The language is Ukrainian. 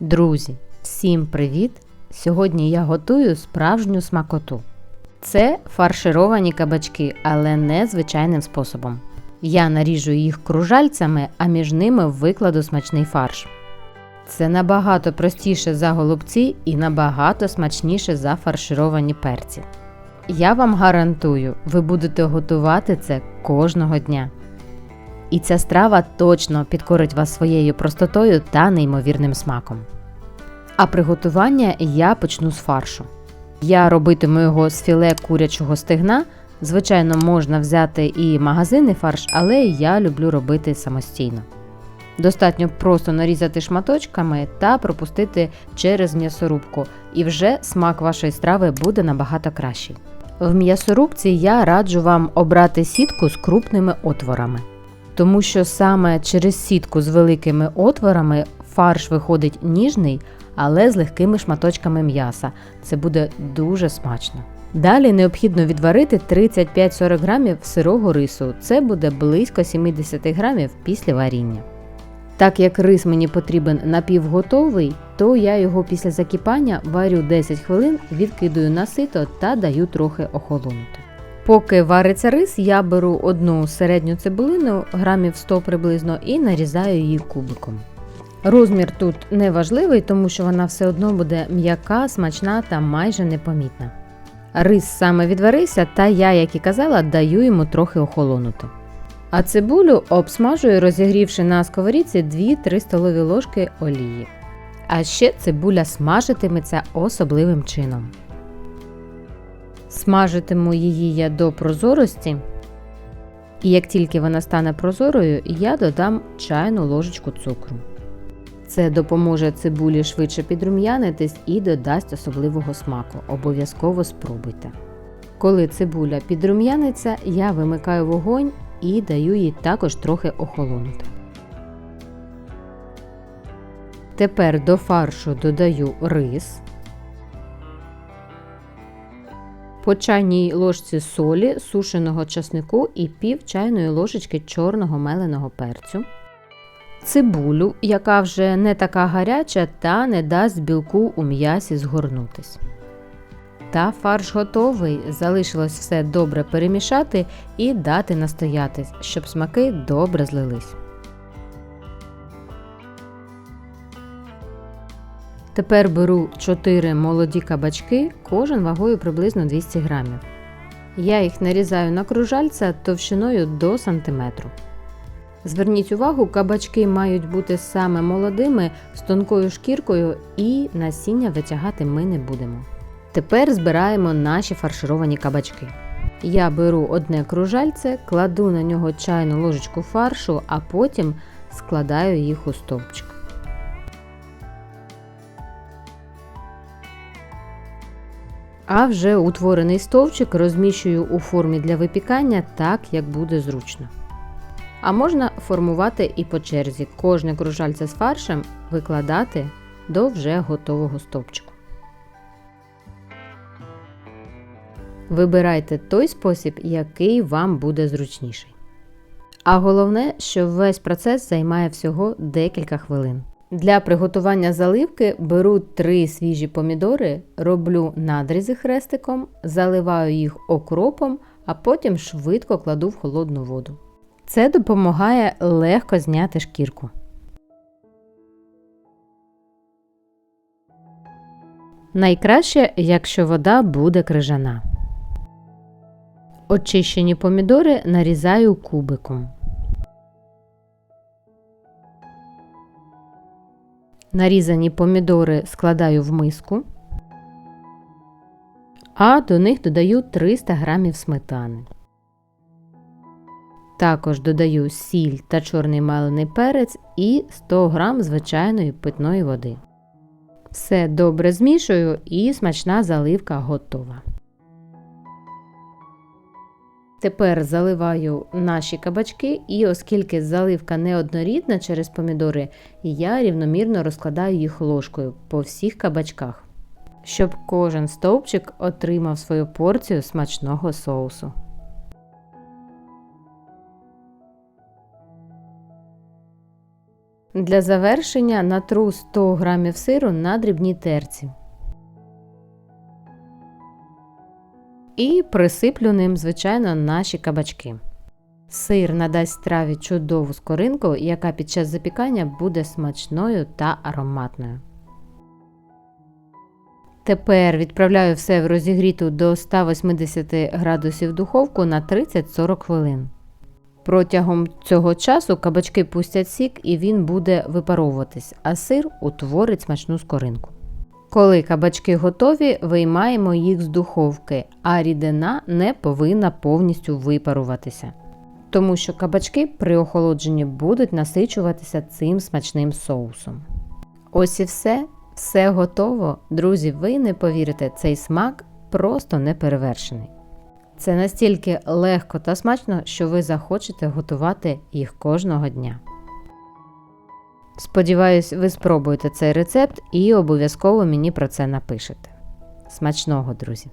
Друзі, всім привіт! Сьогодні я готую справжню смакоту. Це фаршировані кабачки, але не звичайним способом. Я наріжу їх кружальцями, а між ними викладу смачний фарш. Це набагато простіше за голубці і набагато смачніше за фаршировані перці. Я вам гарантую, ви будете готувати це кожного дня. І ця страва точно підкорить вас своєю простотою та неймовірним смаком. А приготування я почну з фаршу. Я робитиму його з філе курячого стегна. Звичайно, можна взяти і магазинний фарш, але я люблю робити самостійно. Достатньо просто нарізати шматочками та пропустити через м'ясорубку, і вже смак вашої страви буде набагато кращий. В м'ясорубці я раджу вам обрати сітку з крупними отворами, тому що саме через сітку з великими отворами фарш виходить ніжний, але з легкими шматочками м'яса. Це буде дуже смачно. Далі необхідно відварити 35-40 грамів сирого рису. Це буде близько 70 грамів після варіння. Так як рис мені потрібен напівготовий, то я його після закипання варю 10 хвилин, відкидую на сито та даю трохи охолонути. Поки вариться рис, я беру одну середню цибулину, грамів 100 приблизно, і нарізаю її кубиком. Розмір тут не важливий, тому що вона все одно буде м'яка, смачна та майже непомітна. Рис саме відварився, та я, як і казала, даю йому трохи охолонути. А цибулю обсмажую, розігрівши на сковорідці 2-3 столові ложки олії. А ще цибуля смажитиметься особливим чином. Смажитиму її я до прозорості. І як тільки вона стане прозорою, я додам чайну ложечку цукру. Це допоможе цибулі швидше підрум'янитись і додасть особливого смаку. Обов'язково спробуйте. Коли цибуля підрум'яниться, я вимикаю вогонь і даю їй також трохи охолонути. Тепер до фаршу додаю рис, по чайній ложці солі, сушеного часнику і пів чайної ложечки чорного меленого перцю, цибулю, яка вже не така гаряча та не дасть білку у м'ясі згорнутись. Та фарш готовий, залишилось все добре перемішати і дати настоятись, щоб смаки добре злились. Тепер беру 4 молоді кабачки, кожен вагою приблизно 200 грамів. Я їх нарізаю на кружальця товщиною до сантиметру. Зверніть увагу, кабачки мають бути саме молодими з тонкою шкіркою і насіння витягати ми не будемо. Тепер збираємо наші фаршировані кабачки. Я беру одне кружальце, кладу на нього чайну ложечку фаршу, а потім складаю їх у стовпчик. А вже утворений стовпчик розміщую у формі для випікання так, як буде зручно. А можна формувати і по черзі кожне кружальце з фаршем викладати до вже готового стовпчику. Вибирайте той спосіб, який вам буде зручніший. А головне, що весь процес займає всього декілька хвилин. Для приготування заливки беру 3 свіжі помідори, роблю надрізи хрестиком, заливаю їх окропом, а потім швидко кладу в холодну воду. Це допомагає легко зняти шкірку. Найкраще, якщо вода буде крижана. Очищені помідори нарізаю кубиком. Нарізані помідори складаю в миску, а до них додаю 300 г сметани. Також додаю сіль та чорний малений перець і 100 г звичайної питної води. Все добре змішую і смачна заливка готова. Тепер заливаю наші кабачки, і оскільки заливка неоднорідна через помідори, я рівномірно розкладаю їх ложкою по всіх кабачках, щоб кожен стовпчик отримав свою порцію смачного соусу. Для завершення натру 100 г сиру на дрібній терці. І присиплю ним, звичайно, наші кабачки. Сир надасть страві чудову скоринку, яка під час запікання буде смачною та ароматною. Тепер відправляю все в розігріту до 180 градусів духовку на 30-40 хвилин. Протягом цього часу кабачки пустять сік і він буде випаровуватись, а сир утворить смачну скоринку. Коли кабачки готові, виймаємо їх з духовки, а рідина не повинна повністю випаруватися. Тому що кабачки при охолодженні будуть насичуватися цим смачним соусом. Ось і все. Все готово. Друзі, ви не повірите, цей смак просто неперевершений. Це настільки легко та смачно, що ви захочете готувати їх кожного дня. Сподіваюсь, ви спробуєте цей рецепт і обов'язково мені про це напишете. Смачного, друзі!